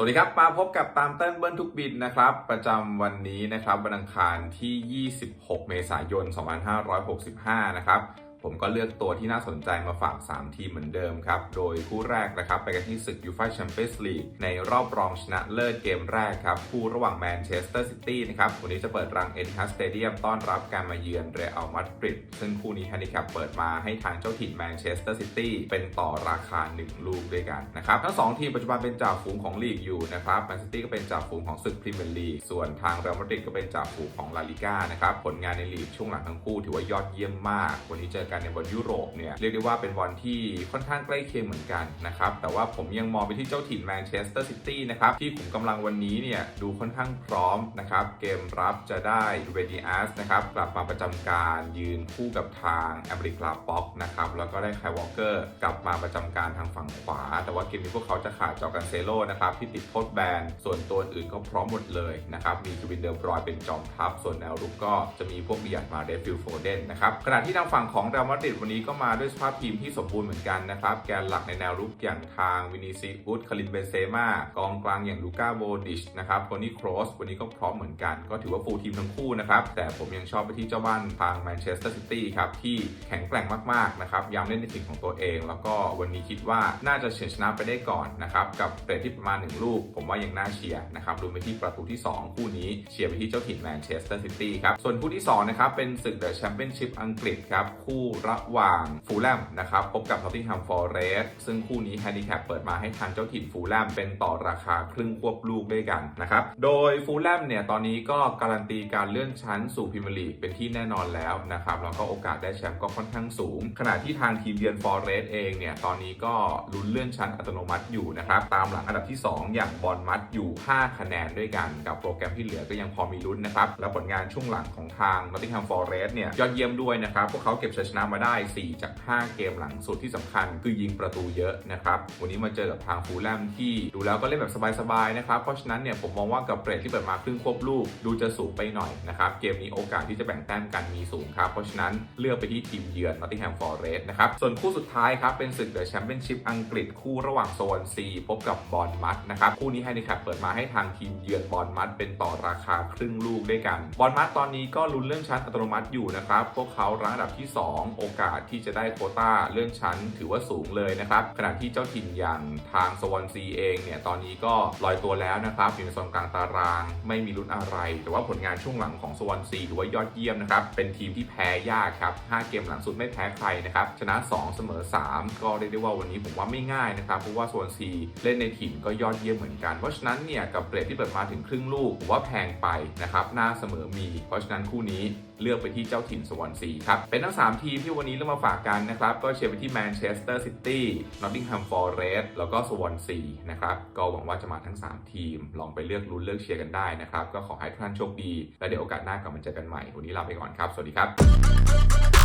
สวัสดีครับ มาพบกับตามเต้นเบิ้ลทุกบินนะครับ ประจำวันนี้นะครับวันอังคารที่ 26 เมษายน 2565 นะครับ ผมก็เลือกตัวที่น่าสนใจมาฝาก 3 ทีมเหมือนเดิมครับ โดยคู่แรกนะครับไปกันที่ศึกยูฟ่าแชมเปี้ยนส์ลีกในรอบรองชนะเลิศเกมแรกครับ คู่ระหว่างแมนเชสเตอร์ซิตี้นะครับวันนี้จะเปิดรังเอ็นทัสเตเดียมต้อนรับการมาเยือนเรอัลมาดริดซึ่งคู่นี้แฮนดิแคปเปิดมาให้ทางเจ้าถิ่นแมนเชสเตอร์ซิตี้เป็นต่อราคา 1 ลูกด้วยกันนะครับทั้ง2ทีมปัจจุบันเป็นจ่าฝูงของลีกอยู่นะครับแมนซิตี้ก็เป็นจ่าฝูงของศึกพรีเมียร์ลีกส่วนทางเรอัลมาดริดก็เป็นจ่าฝูงของลาลิก้านะครับผลงานในลีกช่วงหลังทั้งคู่ถือว่ายอดเยี่ยมมาก วันนี้เจอกันในบอลยุโรปเนี่ยเรียกได้ว่าเป็นบอลที่ค่อนข้างใกล้เคียงเหมือนกันนะครับแต่ว่าผมยังมองไปที่เจ้าถิ่นแมนเชสเตอร์ซิตี้นะครับที่ขุมกำลังวันนี้เนี่ยดูค่อนข้างพร้อมนะครับเกมรับจะได้เรดิอัสนะครับกลับมาประจำการยืนคู่กับทางแอมริกลาป็อกนะครับแล้วก็ได้ไคลวอลเกอร์กลับมาประจำการทางฝั่งขวา แต่ว่าเกมนี้พวกเขาจะขาดจอกันเซโลนะครับที่ติดโทษแบนส่วนตัวอื่นก็พร้อมหมดเลยนะครับมีจูบินเดอร์บรอยเป็นจอมทัพส่วนแนวรุกก็จะมีพวกบิยัดมาเดฟิลโฟเดนนะครับขณะที่ทางฝั่งของเรลมาดริดวันนี้ก็มาด้วยสภาพทีมที่สมบูรณ์เหมือนกันนะครับ แกนหลักในแนวรุกอย่างทางวินิซิอุสคารินเบนเซมากองกลางอย่างลูก้าโบดิชนะครับโทนี่โครสวันนี้ก็พร้อมเหมือนกัน ก็ถือว่าฟูลทีมทั้งคู่นะครับ แต่ผมยังชอบไปที่เจ้าบ้านทางแมนเชสเตอร์ซิตี้ครับ ที่แข็งแกร่งมากๆนะครับย้ำเล่นในสิ่งของตัวเอง แล้วก็วันนี้คิดว่าน่าจะเฉือนชนะไปได้ก่อนนะครับกับเรทที่ประมาณหนึ่งลูก ผมว่ายังน่าเชียร์นะครับรวมไปที่ประตูที่ 2 คู่นี้เชียร์ไปที่เจ้าถิ่นแมนเชสเตอร์ซิตี้ครับส่วนคู่ที่2นะครับเป็นศึกเดอะแชมเปี้ยนชิพอังกฤษครับคู่ระหว่างฟูลแลมนะครับพบกับ Nottingham Forest ซึ่งคู่นี้แฮนดิแคปเปิดมาให้ทางเจ้าถิ่นฟูลแลมเป็นต่อราคาครึ่งควบลูกด้วยกันนะครับโดยฟูลแลมเนี่ยตอนนี้ก็การันตีการเลื่อนชั้นสู่พรีเมียร์ลีกเป็นที่แน่นอนแล้วนะครับแล้วก็โอกาสได้แชมป์ก็ค่อนข้างสูง ขณะที่ทางทีมเยือนฟอร์เรสเองเนี่ยตอนนี้ก็ลุ้นเลื่อนชั้นอัตโนมัติอยู่นะครับตามหลังอันดับที่ 2 อย่างบอลมัดอยู่ 5 คะแนนด้วยกัน กับโปรแกรมที่เหลือก็ยังพอมีลุ้นนะครับและผลงานช่วงหลังของทาง Nottingham Forest เนี่ยยอดเยี่ยมด้วยนะครับพวกเขาเก็บชัยชนะมาได้ 4 จาก 5 เกมหลังสุดที่สำคัญ คือยิงประตูเยอะนะครับ วันนี้มาเจอกับทางฟูลแลมที่ดูแล้วก็เล่นแบบสบายๆนะครับ เพราะฉะนั้นเนี่ยผมมองว่ากับเรทที่เปิดมาครึ่งควบลูกดูจะสูงไปหน่อยนะครับ เกมนี้โอกาสที่จะแบ่งแต้มกันมีสูงครับ เพราะฉะนั้นเลือกไปที่ทีมเยือน Nottingham Forest นะครับ ส่วนคู่สุดท้ายครับเป็นศึกเดอะแชมเปี้ยนชิพอังกฤษคู่ระหว่างโซนซีพบกับบอลมัดนะครับคู่นี้ให้ในแคปเปิดมาให้ทางทีมเยือนบอลมัดเป็นต่อราคาครึ่งลูกด้วยกันบอลมัดตอนนี้ก็ลุ้นเลื่อนชั้นอัตโนมัติอยู่นะครับพวกเขารั้งอันดับที่ 2โอกาสที่จะได้โคต้าเลื่อนชั้นถือว่าสูงเลยนะครับ ขณะที่เจ้าถิ่นอย่างทางสวอนซีเองเนี่ยตอนนี้ก็ลอยตัวแล้วนะครับอยู่ในโซนกลางตารางไม่มีลุ้นอะไร แต่ว่าผลงานช่วงหลังของสวอนซีถือว่ายอดเยี่ยมนะครับ เป็นทีมที่แพ้ยากครับ 5 เกมหลังสุดไม่แพ้ใครนะครับ ชนะ 2 เสมอ 3 ก็เรียกได้ว่าวันนี้ผมว่าไม่ง่ายนะครับ เพราะว่าสวอนซีเล่นในถิ่นก็ยอดเยี่ยมเหมือนกัน เพราะฉะนั้นเนี่ยกับเรทที่เปิดมาถึงครึ่งลูกผมว่าแพงไปนะครับหน้าเสมอมี เพราะฉะนั้นคู่นี้ เลือกไปที่เจ้าถิ่นสวอนซีครับ เป็นทั้ง 3 ทีมที่วันนี้เลือกมาฝากกันนะครับ ก็เชียร์ไปที่แมนเชสเตอร์ซิตี้นอตติงแฮมฟอร์เรสต์แล้วก็สวอนซีนะครับ ก็หวังว่าจะมาทั้ง 3 ทีม ลองไปเลือกลุ้นเลือกเชียร์กันได้นะครับ ก็ขอให้ทุกท่านโชคดี และเดี๋ยวโอกาสหน้ากลับมาเจอกันใหม่ วันนี้ลาไปก่อนครับ สวัสดีครับ